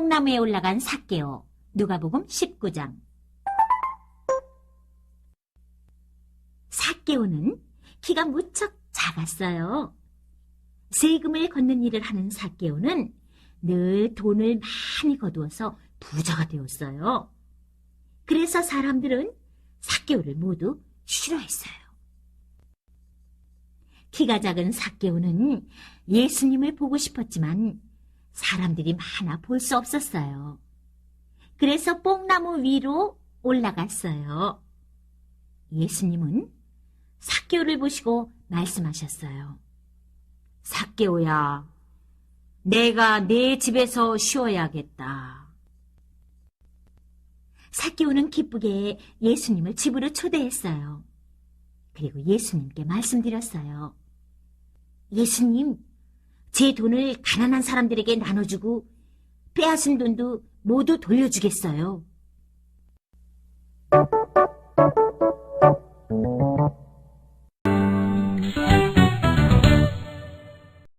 뽕나무에 올라간 삭개오. 누가복음 19장. 삭개오는 키가 무척 작았어요. 세금을 걷는 일을 하는 삭개오는 늘 돈을 많이 거두어서 부자가 되었어요. 그래서 사람들은 삭개오를 모두 싫어했어요. 키가 작은 삭개오는 예수님을 보고 싶었지만 사람들이 많아 볼 수 없었어요. 그래서 뽕나무 위로 올라갔어요. 예수님은 삭개오를 보시고 말씀하셨어요. 삭개오야, 내가 내 집에서 쉬어야겠다. 삭개오는 기쁘게 예수님을 집으로 초대했어요. 그리고 예수님께 말씀드렸어요. 예수님, 제 돈을 가난한 사람들에게 나눠주고 빼앗은 돈도 모두 돌려주겠어요.